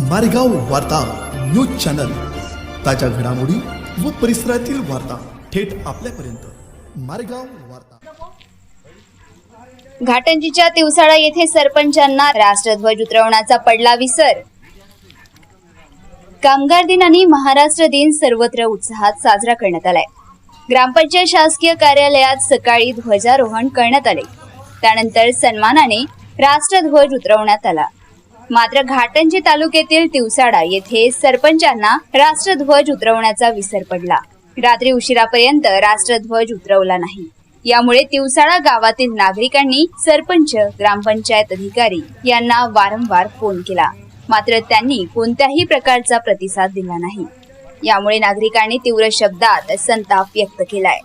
मारेगाव वार्ता news channel. ताज्या घडामोडी व परिसरातील वार्ता थेट आपल्यापर्यंत. मारेगाव वार्ता. घाटंजीच्या तिवसाळा येथे सरपंचांना राष्ट्रध्वज उतरवण्याचा पडला विसर. कामगार दिन आणि महाराष्ट्र दिन सर्वत्र उत्साहात साजरा करण्यात आलाय. ग्रामपंचायत शासकीय कार्यालयात सकाळी ध्वजारोहण करण्यात आले. त्यानंतर सन्मानाने राष्ट्रध्वज उतरवण्यात आला. मात्र घाटंजी तालुक्यातील तिवसाडा येथे सरपंचांना राष्ट्रध्वज उतरवण्याचा विसर पडला. रात्री उशिरापर्यंत राष्ट्रध्वज उतरवला नाही. यामुळे तिवसाळा गावातील नागरिकांनी सरपंच ग्रामपंचायत अधिकारी यांना वारंवार फोन केला. मात्र त्यांनी कोणत्याही प्रकारचा प्रतिसाद दिला नाही. यामुळे नागरिकांनी तीव्र शब्दात संताप व्यक्त केलाय.